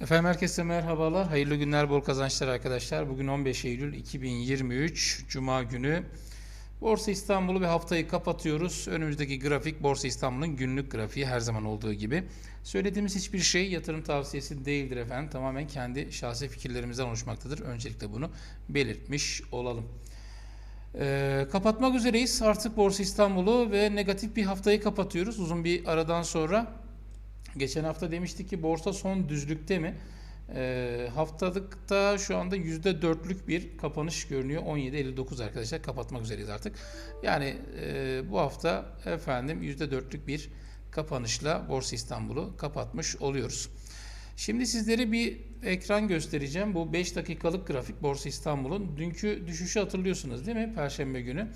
Efendim herkese merhabalar. Hayırlı günler, bol kazançlar arkadaşlar. Bugün 15 Eylül 2023 Cuma günü. Borsa İstanbul'u ve haftayı kapatıyoruz. Önümüzdeki grafik Borsa İstanbul'un günlük grafiği her zaman olduğu gibi. Söylediğimiz hiçbir şey yatırım tavsiyesi değildir efendim. Tamamen kendi şahsi fikirlerimizden oluşmaktadır. Öncelikle bunu belirtmiş olalım. Ee, kapatmak üzereyiz. Artık Borsa İstanbul'u ve negatif bir haftayı kapatıyoruz. Uzun bir aradan sonra. Geçen hafta demiştik ki borsa son düzlükte mi? Ee, haftalıkta şu anda %4'lük bir kapanış görünüyor. 17.59 arkadaşlar kapatmak üzereyiz artık. Yani e, bu hafta efendim %4'lük bir kapanışla Borsa İstanbul'u kapatmış oluyoruz. Şimdi sizlere bir ekran göstereceğim. Bu 5 dakikalık grafik Borsa İstanbul'un. Dünkü düşüşü hatırlıyorsunuz değil mi? Perşembe günü.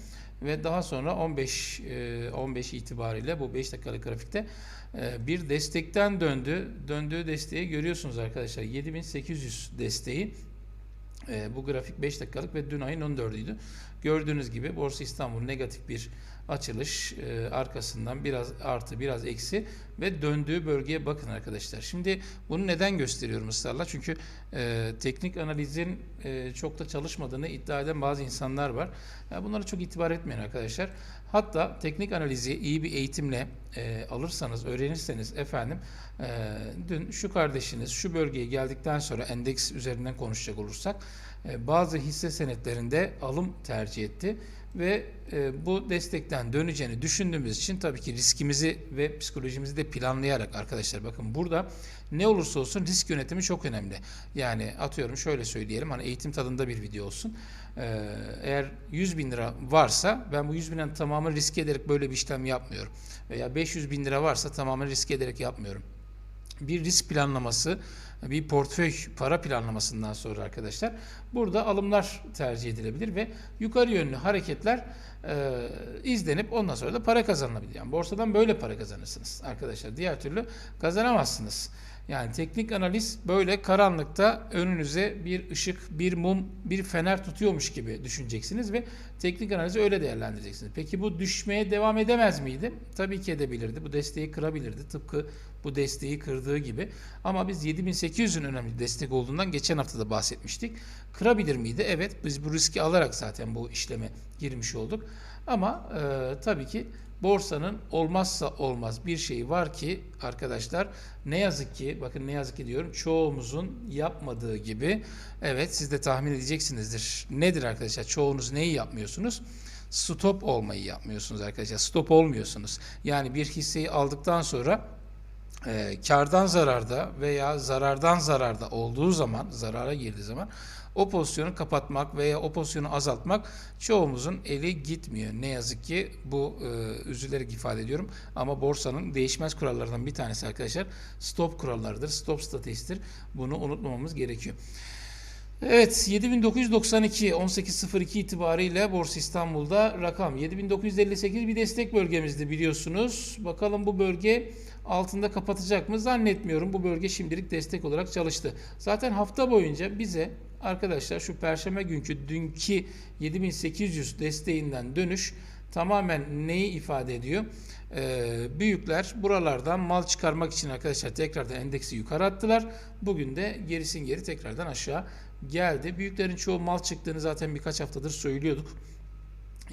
Ve daha sonra 15 e, 15 itibariyle bu 5 dakikalık grafikte e, bir destekten döndü. Döndüğü desteği görüyorsunuz arkadaşlar. 7800 desteği. E, bu grafik 5 dakikalık ve dün ayın 14'üydü. Gördüğünüz gibi Borsa İstanbul negatif bir açılış e, arkasından biraz artı biraz eksi ve döndüğü bölgeye bakın arkadaşlar. Şimdi bunu neden gösteriyorum ısrarla? Çünkü e, teknik analizin e, çok da çalışmadığını iddia eden bazı insanlar var. Bunlara çok itibar etmeyin arkadaşlar. Hatta teknik analizi iyi bir eğitimle e, alırsanız, öğrenirseniz efendim e, dün şu kardeşiniz şu bölgeye geldikten sonra endeks üzerinden konuşacak olursak bazı hisse senetlerinde alım tercih etti ve e, bu destekten döneceğini düşündüğümüz için tabii ki riskimizi ve psikolojimizi de planlayarak arkadaşlar bakın burada ne olursa olsun risk yönetimi çok önemli. Yani atıyorum şöyle söyleyelim hani eğitim tadında bir video olsun. Ee, eğer 100 bin lira varsa ben bu 100 binden tamamen risk ederek böyle bir işlem yapmıyorum. Veya 500 bin lira varsa tamamen risk ederek yapmıyorum bir risk planlaması, bir portföy para planlamasından sonra arkadaşlar burada alımlar tercih edilebilir ve yukarı yönlü hareketler e, izlenip ondan sonra da para kazanılabilir. Yani borsadan böyle para kazanırsınız arkadaşlar. Diğer türlü kazanamazsınız. Yani teknik analiz böyle karanlıkta önünüze bir ışık, bir mum, bir fener tutuyormuş gibi düşüneceksiniz ve teknik analizi öyle değerlendireceksiniz. Peki bu düşmeye devam edemez miydi? Tabii ki edebilirdi. Bu desteği kırabilirdi. Tıpkı bu desteği kırdığı gibi. Ama biz 7800'ün önemli destek olduğundan geçen hafta da bahsetmiştik. Kırabilir miydi? Evet. Biz bu riski alarak zaten bu işleme girmiş olduk. Ama e, tabii ki borsanın olmazsa olmaz bir şey var ki arkadaşlar ne yazık ki bakın ne yazık ki diyorum çoğumuzun yapmadığı gibi evet siz de tahmin edeceksinizdir. Nedir arkadaşlar? Çoğunuz neyi yapmıyorsunuz? Stop olmayı yapmıyorsunuz arkadaşlar. Stop olmuyorsunuz. Yani bir hisseyi aldıktan sonra e, kardan zararda veya zarardan zararda olduğu zaman, zarara girdiği zaman o pozisyonu kapatmak veya o pozisyonu azaltmak çoğumuzun eli gitmiyor. Ne yazık ki bu e, üzülerek ifade ediyorum. Ama borsanın değişmez kurallarından bir tanesi arkadaşlar stop kurallarıdır, stop stratejisidir. Bunu unutmamamız gerekiyor. Evet 7992 18.02 itibariyle Borsa İstanbul'da rakam 7958 bir destek bölgemizdi biliyorsunuz. Bakalım bu bölge altında kapatacak mı zannetmiyorum. Bu bölge şimdilik destek olarak çalıştı. Zaten hafta boyunca bize arkadaşlar şu perşembe günkü dünkü 7800 desteğinden dönüş tamamen neyi ifade ediyor? Ee, büyükler buralardan mal çıkarmak için arkadaşlar tekrardan endeksi yukarı attılar. Bugün de gerisin geri tekrardan aşağı geldi. Büyüklerin çoğu mal çıktığını zaten birkaç haftadır söylüyorduk.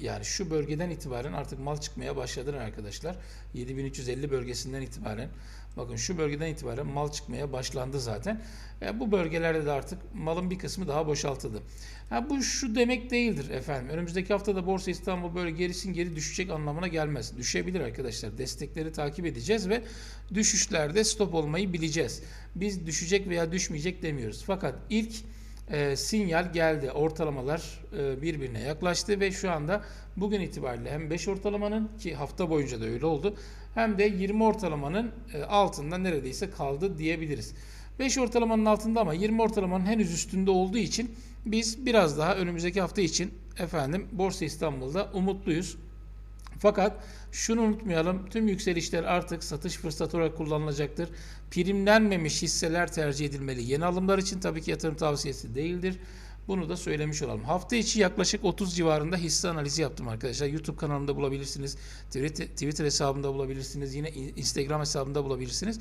Yani şu bölgeden itibaren artık mal çıkmaya başladılar arkadaşlar. 7350 bölgesinden itibaren. Bakın şu bölgeden itibaren mal çıkmaya başlandı zaten. E, bu bölgelerde de artık malın bir kısmı daha boşaltıldı. Ha, bu şu demek değildir efendim. Önümüzdeki haftada Borsa İstanbul böyle gerisin geri düşecek anlamına gelmez. Düşebilir arkadaşlar. Destekleri takip edeceğiz ve düşüşlerde stop olmayı bileceğiz. Biz düşecek veya düşmeyecek demiyoruz. Fakat ilk e, sinyal geldi. Ortalamalar e, birbirine yaklaştı ve şu anda bugün itibariyle hem 5 ortalamanın ki hafta boyunca da öyle oldu hem de 20 ortalamanın e, altında neredeyse kaldı diyebiliriz. 5 ortalamanın altında ama 20 ortalamanın henüz üstünde olduğu için biz biraz daha önümüzdeki hafta için efendim Borsa İstanbul'da umutluyuz. Fakat şunu unutmayalım. Tüm yükselişler artık satış fırsatı olarak kullanılacaktır. Primlenmemiş hisseler tercih edilmeli. Yeni alımlar için tabii ki yatırım tavsiyesi değildir. Bunu da söylemiş olalım. Hafta içi yaklaşık 30 civarında hisse analizi yaptım arkadaşlar. YouTube kanalımda bulabilirsiniz. Twitter hesabımda bulabilirsiniz. Yine Instagram hesabımda bulabilirsiniz.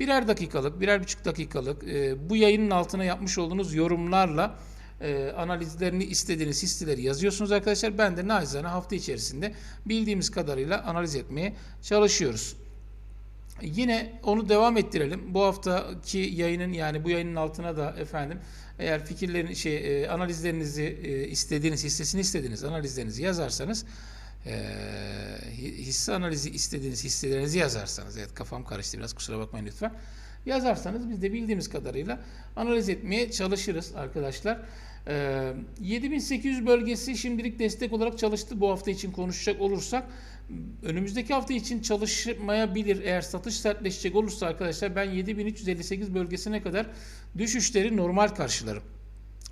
Birer dakikalık, birer buçuk dakikalık e, bu yayının altına yapmış olduğunuz yorumlarla e, analizlerini istediğiniz hisseleri yazıyorsunuz arkadaşlar. Ben de naçizane hafta içerisinde bildiğimiz kadarıyla analiz etmeye çalışıyoruz. Yine onu devam ettirelim. Bu haftaki yayının yani bu yayının altına da efendim eğer fikirlerin şey e, analizlerinizi e, istediğiniz hissesini istediğiniz analizlerinizi yazarsanız e, hi- hisse analizi istediğiniz hisselerinizi yazarsanız evet kafam karıştı biraz kusura bakmayın lütfen. Yazarsanız biz de bildiğimiz kadarıyla analiz etmeye çalışırız arkadaşlar. Ee, 7800 bölgesi şimdilik destek olarak çalıştı. Bu hafta için konuşacak olursak önümüzdeki hafta için çalışmayabilir. Eğer satış sertleşecek olursa arkadaşlar ben 7358 bölgesine kadar düşüşleri normal karşılarım.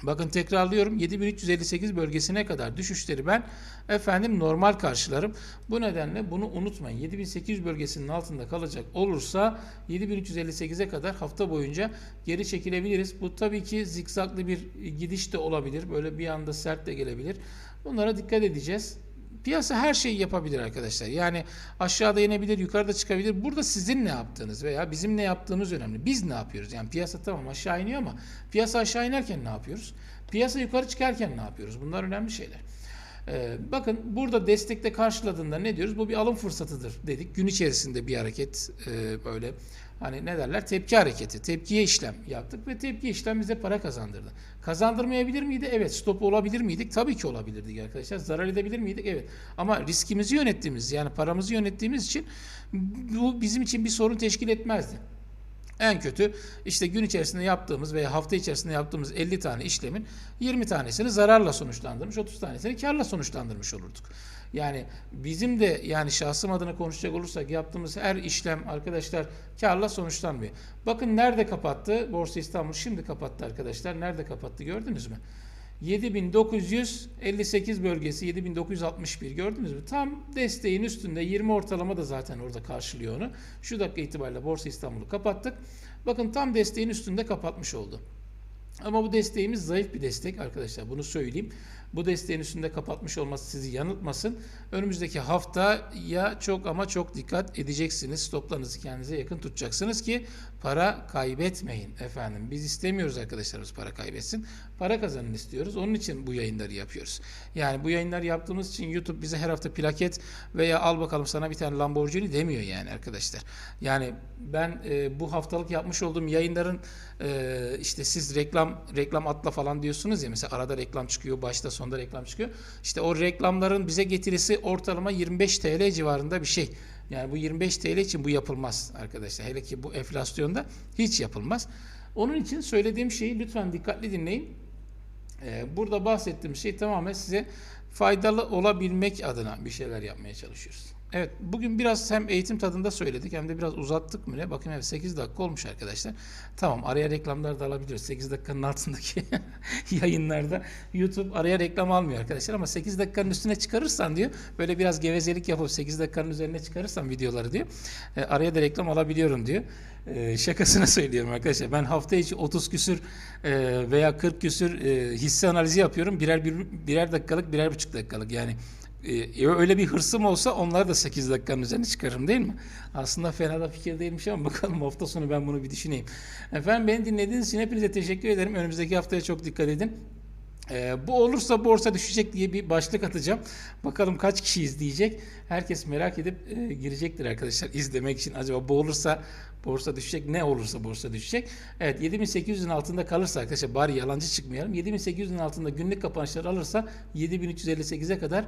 Bakın tekrarlıyorum 7358 bölgesine kadar düşüşleri ben efendim normal karşılarım. Bu nedenle bunu unutmayın. 7800 bölgesinin altında kalacak olursa 7358'e kadar hafta boyunca geri çekilebiliriz. Bu tabii ki zikzaklı bir gidiş de olabilir. Böyle bir anda sert de gelebilir. Bunlara dikkat edeceğiz. Piyasa her şeyi yapabilir arkadaşlar. Yani aşağıda inebilir, yukarıda çıkabilir. Burada sizin ne yaptığınız veya bizim ne yaptığımız önemli. Biz ne yapıyoruz? Yani piyasa tamam aşağı iniyor ama piyasa aşağı inerken ne yapıyoruz? Piyasa yukarı çıkarken ne yapıyoruz? Bunlar önemli şeyler. Ee, bakın burada destekte karşıladığında ne diyoruz? Bu bir alım fırsatıdır dedik. Gün içerisinde bir hareket e, böyle hani ne derler? Tepki hareketi. Tepkiye işlem yaptık ve tepki işlem bize para kazandırdı. Kazandırmayabilir miydi? Evet. Stop olabilir miydik? Tabii ki olabilirdik arkadaşlar. Zarar edebilir miydik? Evet. Ama riskimizi yönettiğimiz yani paramızı yönettiğimiz için bu bizim için bir sorun teşkil etmezdi. En kötü işte gün içerisinde yaptığımız veya hafta içerisinde yaptığımız 50 tane işlemin 20 tanesini zararla sonuçlandırmış, 30 tanesini karla sonuçlandırmış olurduk. Yani bizim de yani şahsım adına konuşacak olursak yaptığımız her işlem arkadaşlar karla sonuçlanmıyor. Bakın nerede kapattı? Borsa İstanbul şimdi kapattı arkadaşlar. Nerede kapattı gördünüz mü? 7958 bölgesi 7961 gördünüz mü? Tam desteğin üstünde 20 ortalama da zaten orada karşılıyor onu. Şu dakika itibariyle Borsa İstanbul'u kapattık. Bakın tam desteğin üstünde kapatmış oldu. Ama bu desteğimiz zayıf bir destek arkadaşlar bunu söyleyeyim. Bu desteğin üstünde kapatmış olması sizi yanıltmasın. Önümüzdeki hafta ya çok ama çok dikkat edeceksiniz. Stoplarınızı kendinize yakın tutacaksınız ki para kaybetmeyin efendim. Biz istemiyoruz arkadaşlarımız para kaybetsin. Para kazanın istiyoruz. Onun için bu yayınları yapıyoruz. Yani bu yayınları yaptığımız için YouTube bize her hafta plaket veya al bakalım sana bir tane Lamborghini demiyor yani arkadaşlar. Yani ben e, bu haftalık yapmış olduğum yayınların e, işte siz reklam reklam atla falan diyorsunuz ya mesela arada reklam çıkıyor başta sonda reklam çıkıyor. İşte o reklamların bize getirisi ortalama 25 TL civarında bir şey. Yani bu 25 TL için bu yapılmaz arkadaşlar. Hele ki bu enflasyonda hiç yapılmaz. Onun için söylediğim şeyi lütfen dikkatli dinleyin. Ee, Burada bahsettiğim şey tamamen size faydalı olabilmek adına bir şeyler yapmaya çalışıyoruz. Evet bugün biraz hem eğitim tadında söyledik hem de biraz uzattık mı ne? Bakın evet 8 dakika olmuş arkadaşlar. Tamam araya reklamlar da alabiliyoruz. 8 dakikanın altındaki yayınlarda YouTube araya reklam almıyor arkadaşlar ama 8 dakikanın üstüne çıkarırsan diyor böyle biraz gevezelik yapıp 8 dakikanın üzerine çıkarırsan videoları diyor e, araya da reklam alabiliyorum diyor. E, şakasına söylüyorum arkadaşlar. Ben hafta içi 30 küsür e, veya 40 küsür e, hisse analizi yapıyorum. Birer bir, birer dakikalık, birer buçuk dakikalık yani. E, öyle bir hırsım olsa onları da 8 dakikanın üzerine çıkarırım değil mi? Aslında fena da fikir değilmiş ama bakalım hafta sonu ben bunu bir düşüneyim. Efendim beni dinlediğiniz için hepinize teşekkür ederim. Önümüzdeki haftaya çok dikkat edin. Ee, bu olursa borsa düşecek diye bir başlık atacağım. Bakalım kaç kişi izleyecek. Herkes merak edip e, girecektir arkadaşlar izlemek için. Acaba bu olursa borsa düşecek ne olursa borsa düşecek. Evet 7800'ün altında kalırsa arkadaşlar bari yalancı çıkmayalım. 7800'ün altında günlük kapanışlar alırsa 7358'e kadar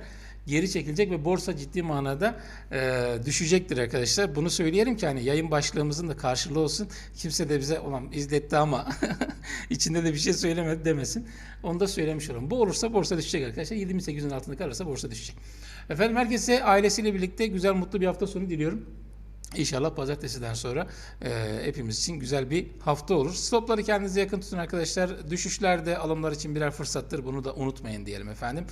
geri çekilecek ve borsa ciddi manada e, düşecektir arkadaşlar. Bunu söyleyelim ki hani yayın başlığımızın da karşılığı olsun. Kimse de bize olan izletti ama içinde de bir şey söylemedi demesin. Onu da söylemiş olalım. Bu olursa borsa düşecek arkadaşlar. 7800'ün altında kalırsa borsa düşecek. Efendim herkese ailesiyle birlikte güzel mutlu bir hafta sonu diliyorum. İnşallah pazartesiden sonra e, hepimiz için güzel bir hafta olur. Stopları kendinize yakın tutun arkadaşlar. Düşüşlerde alımlar için birer fırsattır. Bunu da unutmayın diyelim efendim.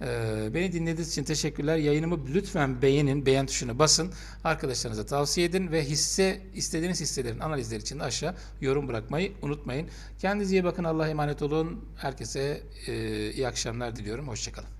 E, beni dinlediğiniz için teşekkürler. Yayınımı lütfen beğenin. Beğen tuşuna basın. Arkadaşlarınıza tavsiye edin ve hisse istediğiniz hisselerin analizleri için de aşağı yorum bırakmayı unutmayın. Kendinize iyi bakın. Allah'a emanet olun. Herkese e, iyi akşamlar diliyorum. Hoşçakalın.